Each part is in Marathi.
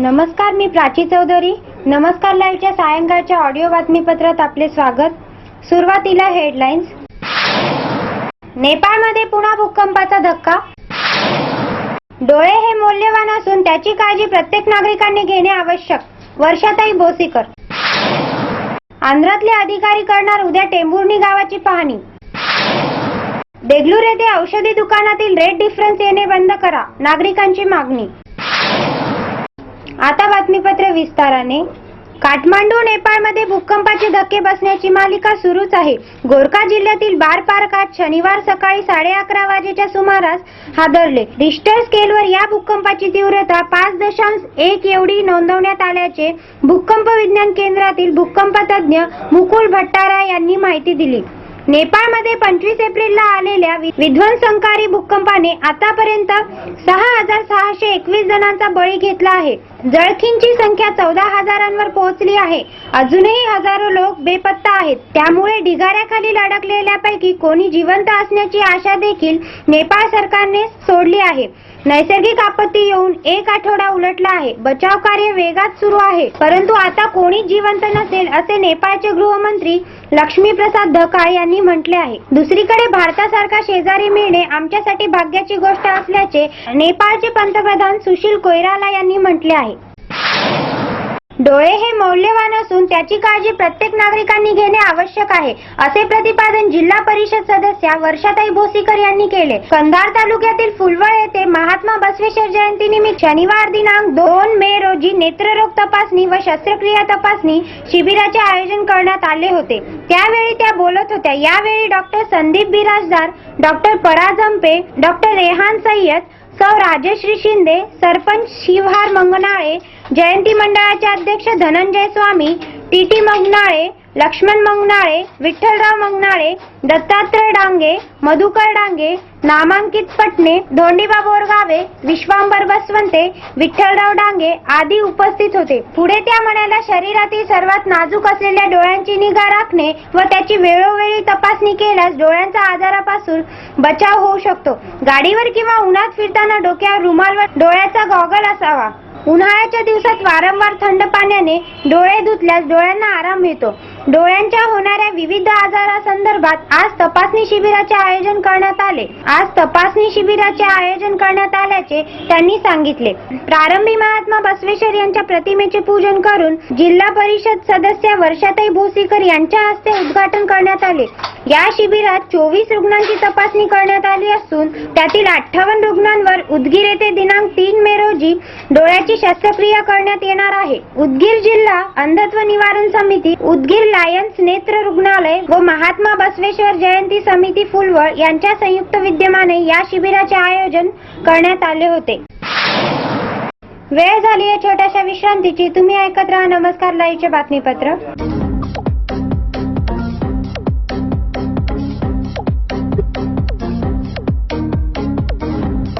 नमस्कार मी प्राची चौधरी. नमस्कार लाईव्हच्या सायंकाळच्या ऑडिओ बातमीपत्रात आपले स्वागत. सुरुवातीला हेडलाईन्स. नेपाळमध्ये पुन्हा भूकंपाचा धक्का. डोळे हे मौल्यवान असून त्याची काळजी प्रत्येक नागरिकांनी घेणे आवश्यक. वर्षाताई बोसीकर आंध्रातले अधिकारी करणार उद्या टेंभुर्णी गावाची पाहणी. देगलूर येथे औषधी दुकानातील रेट डिफरन्स येणे बंद करा नागरिकांची मागणी. आता बातमीपत्र विस्ताराने. काठमांडू नेपाळमध्ये भूकंपाचे धक्के बसण्याची मालिका सुरूच आहे. गोरखा जिल्ह्यातील बार पार्कात शनिवार सकाळी साडे अकरा वाजेच्या सुमारास हादरले. रिश्टर स्केलवर या भूकंपाची तीव्रता पाच दशांश एक एवढी नोंदवण्यात आल्याचे भूकंप विज्ञान केंद्रातील भूकंप तज्ज्ञ मुकुल भट्टारा यांनी माहिती दिली. नेपाळमध्ये पंचवीस एप्रिलला आलेल्या वि- विध्वंसकारी भूकंपाने आतापर्यंत सहा हजार सहाशे एकवीस जणांचा बळी घेतला आहे. जळखींची संख्या चौदा हजारांवर पोहोचली आहे. अजूनही हजारो लोक बेपत्ता आहेत. त्यामुळे ढिगाऱ्याखाली अडकलेल्यापैकी कोणी जिवंत असण्याची आशा देखील नेपाळ सरकारने सोडली आहे. नैसर्गिक आपत्ती येऊन एक आठवडा उलटला आहे. बचाव कार्य वेगात सुरू आहे. परंतु आता कोणी जिवंत नसेल असे नेपाळचे गृहमंत्री लक्ष्मीप्रसाद धकाळ यांनी म्हटले आहे. दुसरीकडे भारतासारखा शेजारी मिळणे आमच्यासाठी भाग्याची गोष्ट असल्याचे नेपाळचे पंतप्रधान सुशील कोयराला यांनी म्हटले आहे. डोळे हे मौल्यवान असून त्याची काळजी प्रत्येक नागरिकांनी घेणे आवश्यक आहे असे प्रतिपादन जिल्हा परिषद सदस्या वर्षाताई भोसीकर यांनी केले. कंधार तालुक्यातील फुलवळ येथे महात्मा बसवेश्वर जयंती निमित्त शनिवार दिनांक दोन मे रोजी नेत्ररोग तपासणी व शस्त्रक्रिया तपासणी शिबिराचे आयोजन करण्यात आले होते. त्यावेळी त्या बोलत होत्या. यावेळी doctor Sandeep Birajdar doctor Paranjape doctor Rehan Sayyad सौ राजश्री शिंदे सरपंच शिवहार मंगनाळे जयंती मंडळाचे अध्यक्ष धनंजय स्वामी टी टी मंगनाळे लक्ष्मण मंगनाळे विठ्ठलराव मंगनाळे दत्तात्रय डांगे मधुकर डांगे नामांकित पटणे धोंडीबा बोरगावे विश्वांबर बसवंते विठ्ठलराव डांगे आदी उपस्थित होते. पुढे त्या म्हणाल्या शरीरातील सर्वात नाजूक असलेल्या डोळ्यांची निगा राखणे व त्याची वेळोवेळी तपासणी केल्यास डोळ्यांच्या आजारापासून बचाव होऊ शकतो. गाडीवर किंवा उन्हात फिरताना डोक्यावर रुमालवर डोळ्याचा गॉगल असावा. उन्हाळ्याच्या दिवसात वारंवार थंड पाण्याने डोळे धुतल्यास डोळ्यांना आराम मिळतो. डोळ्यांच्या होणाऱ्या विविध आजारासंदर्भात आज तपासणी शिबिराचे आयोजन करण्यात आले. आज तपासणी शिबिराचे आयोजन करण्यात आल्याचे त्यांनी सांगितले. प्रारंभी महात्मा बसवेश्वर यांच्या प्रतिमेचे पूजन करून जिल्हा परिषद सदस्य वर्षाताई भोसीकर यांच्या हस्ते उद्घाटन करण्यात आले. या शिबिरात चोवीस रुग्णांची तपासणी करण्यात आली असून त्यातील अठ्ठावन्न रुग्णांवर उदगीर येथे दिनांक तीन मे रोजी डोळ्याची शस्त्रक्रिया करण्यात येणार आहे. उदगीर जिल्हा अंधत्व निवारण समिती उदगीर लायन्स नेत्र रुग्णालय व महात्मा बसवेश्वर जयंती समिती फुलवळ यांच्या संयुक्त विद्यमाने या शिबिराचे आयोजन करण्यात आले होते. वेळ झाली आहे छोट्याशा विश्रांतीची. तुम्ही ऐकत राहा नमस्कार लाईव्हचे बातमीपत्र.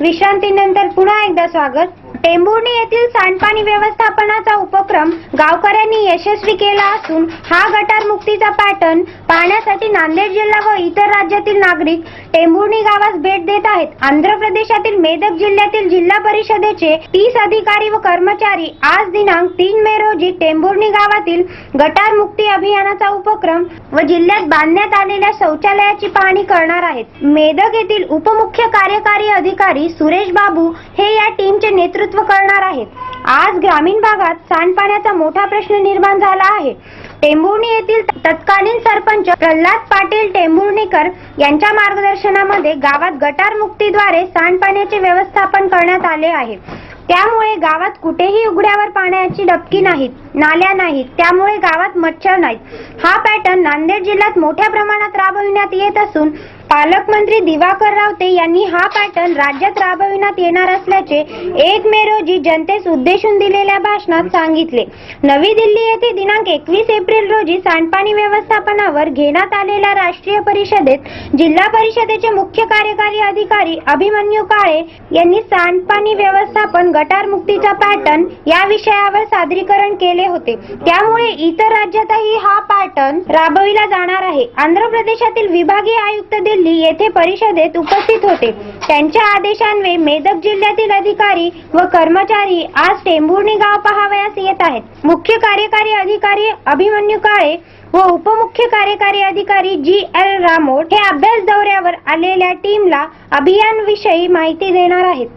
विश्रांतीनंतर पुन्हा एकदा स्वागत. टेंभुर्णी येथील सांडपाणी व्यवस्थापनाचा उपक्रम गावकऱ्यांनी यशस्वी केला असून हा गटार मुक्तीचा पॅटर्न पाहण्यासाठी नांदेड जिल्हा व इतर राज्यातील नागरिक टेंभुर्णी गावास भेट देत आहेत. आंध्र प्रदेशातील मेदक जिल्ह्यातील जिल्हा परिषदेचे तीस अधिकारी व कर्मचारी आज दिनांक तीन मे रोजी टेंभुर्णी गावातील गटार मुक्ती अभियानाचा उपक्रम व जिल्ह्यात बांधण्यात आलेल्या शौचालयाची पाहणी करणार आहेत. मेदक येथील उपमुख्य कार्यकारी अधिकारी सुरेश बाबू हे या टीमचे नेतृत्व नेतृत्व करणार आहेत. आज ग्रामीण भागात सांडपाण्याचा मोठा प्रश्न निर्माण झाला आहे. टेंभुर्णी येथील तत्कालीन सरपंच प्रल्हाद पाटील टेंभुर्णीकर यांच्या मार्गदर्शनामध्ये गावात गटार मुक्तीद्वारे सांडपाण्याचे व्यवस्थापन करण्यात आले आहे. त्यामुळे गावात कुठेही उघड्यावर पाण्याची डबकी नाहीत नाल्या नाहीत त्यामुळे गावात मच्छर नाहीत. हा पॅटर्न नांदेड जिल्ह्यात मोठ्या प्रमाणात राबविण्यात येत असून पालकमंत्री दिवाकर रावते यांनी हा पॅटर्न राज्यात राबविण्यात येणार असल्याचे एक मे रोजी जनतेस उद्देशून दिलेल्या भाषणात सांगितले. नवी दिल्ली येथे दिनांक एकवीस एप्रिल रोजी सांडपाणी व्यवस्थापनावर घेण्यात आलेल्या राष्ट्रीय परिषदेत जिल्हा परिषदेचे मुख्य कार्यकारी अधिकारी अभिमन्यू काळे यांनी सांडपाणी व्यवस्थापन गटार मुक्तीचा पॅटर्न या विषयावर सादरीकरण केले होते. त्यामुळे इतर राज्यातही हा पॅटर्न राबविला जाणार आहे. आंध्र प्रदेशातील विभागीय आयुक्त दिल्ली येथे परिषदेत उपस्थित होते. त्यांच्या आदेशान्वये मेदक जिल्ह्यातील अधिकारी व कर्मचारी आज टेंभुर्णी गाव पहावयास येत आहेत. मुख्य कार्यकारी अधिकारी अभिमन्यू काळे व उपमुख्य कार्यकारी अधिकारी जी एल रामोड हे अभ्यास दौऱ्यावर आलेल्या टीमला अभियानविषयी माहिती देणार आहेत.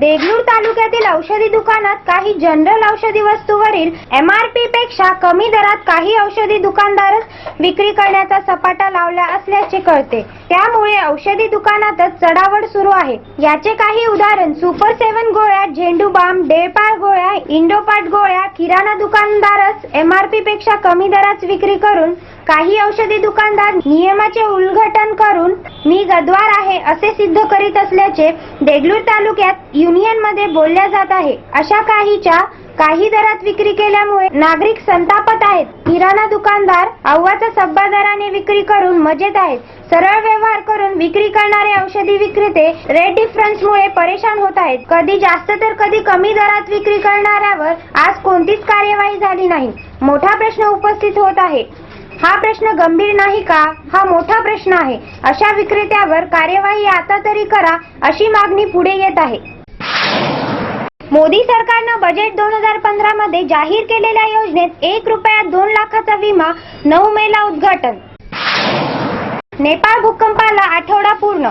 देगलूर तालुक्यातील औषधी दुकानात काही जनरल औषधी वस्तूवरील एम आर पी पेक्षा कमी दरात काही औषधी दुकानदारच विक्री करण्याचा सपाटा लावला असल्याचे कळते. त्यामुळे औषधी दुकानातच चढावड सुरू आहे. याचे काही उदाहरण सुपर सेवन गोळ्या झेंडू बाम डेळपाळ गोळ्या इंडोपाट गोळ्या किराणा दुकानदारच एम आर पी पेक्षा कमी दरात विक्री करून काही औषधी दुकानदार नियमाचे उल्लंघन करून मी गद्वार आहे असे सिद्ध करीत असल्याचे देगलूर तालुक्यात युनियनमध्ये बोलल्या जात आहे. अशा काहीच्या काही दरात विक्री केल्यामुळे नागरिक संतापत आहेत. किराणा दुकानदार अव्वाचा सब्बा दराने विक्री करून मजेत आहेत. सरळ व्यवहार करून विक्री करणारे औषधी विक्रेते रेट डिफरन्समुळे परेशान होत आहेत. कधी जास्त तर कधी कमी दरात विक्री करणाऱ्यावर आज कोणतीच कार्यवाही झाली नाही. मोठा प्रश्न उपस्थित होत आहे. हा प्रश्न गंभीर नाही का? हा मोठा प्रश्न आहे. अशा विक्रेत्यावर कार्यवाही आता तरी करा अशी मागणी पुढे येत आहे. मोदी सरकारनं बजेट दोन हजार पंधरा मध्ये जाहीर केलेल्या योजनेत एक रुपयात दोन लाखाचा विमा नऊ मेला उद्घाटन. नेपाळ भूकंपाला आठवडा पूर्ण.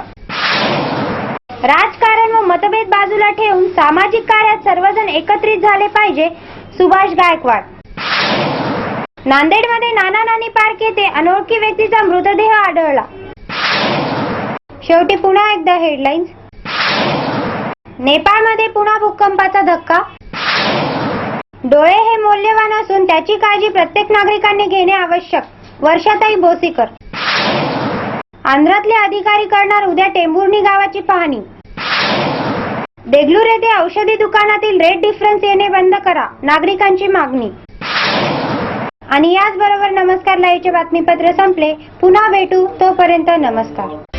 राजकारण व मतभेद बाजूला ठेवून सामाजिक कार्यात सर्वजण एकत्रित झाले पाहिजे सुभाष गायकवाड. नांदेडमध्ये नाना नानी पार्क येथे अनोळखी व्यक्तीचा मृतदेह आढळला. शेवटी पुन्हा एकदा हेडलाईन्स नेपाळमध्ये पुन्हा भूकंपाचा धक्का? डोळे हे मौल्यवान असून त्याची काळजी प्रत्येक नागरिकांनी घेणे आवश्यक. वर्षाताई बोसीकर. आंध्रातले अधिकारी करणार उद्या टेंभुर्णी गावाची पाहणी. देगलूर येथे औषधी दुकानातील रेट डिफरन्स येणे बंद करा नागरिकांची मागणी. आणि याचबरोबर नमस्कार लाईव्हचे बातमीपत्र संपले. पुन्हा भेटू तोपर्यंत नमस्कार.